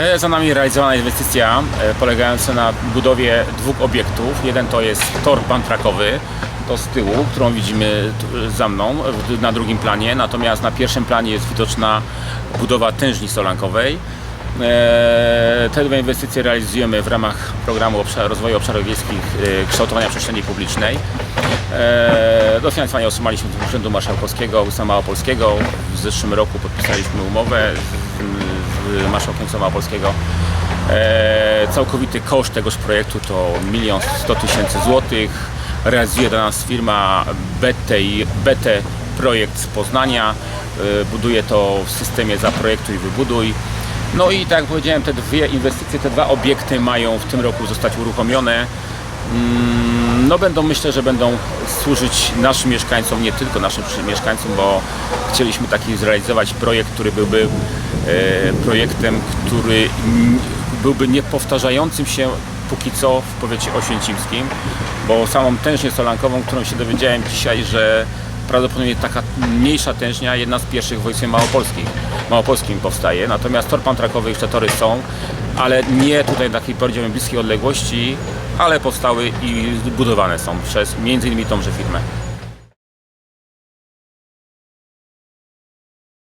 E, Za nami realizowana inwestycja e, polegająca na budowie dwóch obiektów. Jeden to jest tor bantrakowy, to z tyłu, którą widzimy tu, za mną na drugim planie. Natomiast na pierwszym planie jest widoczna budowa tężni solankowej. E, Te dwie inwestycje realizujemy w ramach programu rozwoju obszarów wiejskich e, kształtowania przestrzeni publicznej. E, Dofinansowanie otrzymaliśmy z Urzędu Marszałkowskiego, Województwa Małopolskiego. W zeszłym roku podpisaliśmy umowę z Marszałkiem Województwa Małopolskiego. E, Całkowity koszt tegoż projektu to 1 100 tysięcy złotych. Realizuje dla nas firma BT, i- BT Projekt z Poznania. E, Buduje to w systemie Zaprojektuj, Wybuduj. No i tak jak powiedziałem, te dwie inwestycje, te dwa obiekty mają w tym roku zostać uruchomione. No będą, myślę, że będą służyć naszym mieszkańcom, nie tylko naszym mieszkańcom, bo chcieliśmy taki zrealizować projekt, który byłby e, projektem, który byłby niepowtarzającym się póki co w powiecie oświęcimskim, bo samą tężnię solankową, którą się dowiedziałem dzisiaj, że prawdopodobnie taka mniejsza tężnia, jedna z pierwszych w województwie małopolskich, małopolskim powstaje, natomiast tor pantrakowy jeszcze tory są, ale nie tutaj na takiej powiedziałbym bliskiej odległości, ale powstały i budowane są przez między innymi tąże firmę.